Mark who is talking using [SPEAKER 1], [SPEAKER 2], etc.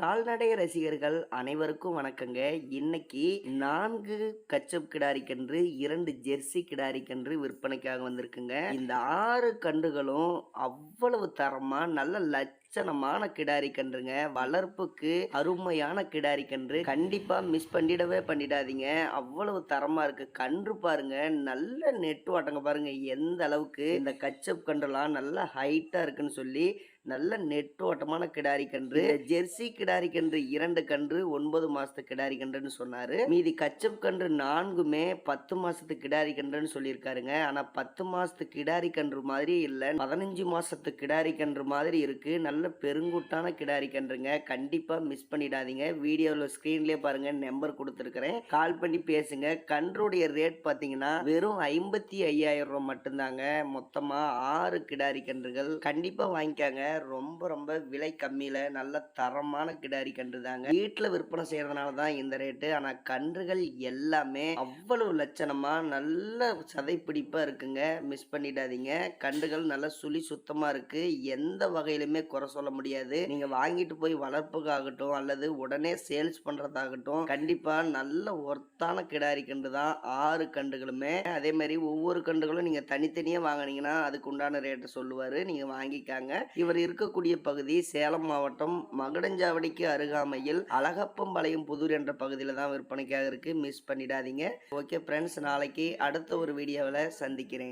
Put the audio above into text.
[SPEAKER 1] கால்நடை ரசிகர்கள் அனைவருக்கும் வணக்கங்க. இன்னைக்கு நான்கு கச்சப் கிடாரி கன்று இரண்டு ஜெர்சி கிடாரி கன்று விற்பனைக்காக வந்திருக்குங்க. இந்த ஆறு கன்றுகளும் அவ்வளவு தரமா நல்ல லட்சணமான கிடாரி கன்றுங்க வளர்ப்புக்கு அருமையான கிடாரி கன்று கண்டிப்பா மிஸ் பண்ணிடவே பண்ணிடாதீங்க. அவ்வளவு தரமா இருக்கு. கன்று பாருங்க நல்ல நெட்டு வாட்டங்க பாருங்க. எந்த அளவுக்கு இந்த கச்சப் கன்றுலாம் நல்ல ஹைட்டா இருக்குன்னு சொல்லி நல்ல நெட்டோட்டமான கிடாரி கன்று. ஜெர்சி கிடாரி கன்று இரண்டு கன்று ஒன்பது மாசத்து கிடாரி கன்றுன்னு சொன்னாரு. மீதி கச்சப் கன்று நான்குமே பத்து மாசத்து கிடாரி கன்றுன்னு சொல்லியிருக்காருங்க. ஆனா பத்து மாசத்து கிடாரி கன்று மாதிரி இல்ல. பதினஞ்சு மாசத்து கிடாரி கன்று மாதிரி இருக்கு. நல்ல பெருங்குட்டான கிடாரி கன்றுங்க. கண்டிப்பா மிஸ் பண்ணிடாதீங்க. வீடியோவில் ஸ்க்ரீன்லேயே பாருங்க. நம்பர் கொடுத்துருக்கிறேன். கால் பண்ணி பேசுங்க. கன்றுடைய ரேட் பார்த்தீங்கன்னா வெறும் ஐம்பத்தி ஐயாயிரம் ரூபாய் மட்டும்தாங்க. மொத்தமா ஆறு கிடாரி கன்றுகள். கண்டிப்பா வாங்கிக்காங்க. ரொம்ப ரொம்ப விலை கம்மியில நல்ல தரமான கிடாரி கன்று தாங்க வீட்டில் விற்பனை செய்யறதுனால தான் இந்த ரேட்டு. ஆனால் கன்றுகள் எல்லாமே அவ்வளவு லட்சணமாக நல்ல சதைப்பிடிப்பாக இருக்குங்க. மிஸ் பண்ணிடாதீங்க. கன்றுகள் நல்ல சுழி சுத்தமாக இருக்கு. எந்த வகையிலுமே குறை சொல்ல முடியாது. நீங்கள் வாங்கிட்டு போய் வளர்ப்புக்காகட்டும் அல்லது உடனே சேல்ஸ் பண்ணுறதாகட்டும் கண்டிப்பாக நல்ல ஒர்த்தான கிடாரி கன்று தான் ஆறு கன்றுகளுமே. அதே மாதிரி ஒவ்வொரு கன்றுகளும் நீங்கள் தனித்தனியாக வாங்குனீங்கன்னா அதுக்கு உண்டான ரேட்டு சொல்லுவார். நீங்கள் வாங்கிக்காங்க. இவர் இருக்கக்கூடிய பகுதி சேலம் மாவட்டம் மகுடஞ்சாவடிக்கு அருகாமையில் அழகப்பம்பாளையம் புதூர் என்ற பகுதியில் தான் விற்பனைக்காக இருக்கு. மிஸ் பண்ணிடாதீங்க. ஓகே ஃப்ரெண்ட்ஸ் நாளைக்கு அடுத்த ஒரு வீடியோவில் சந்திக்கிறேன்.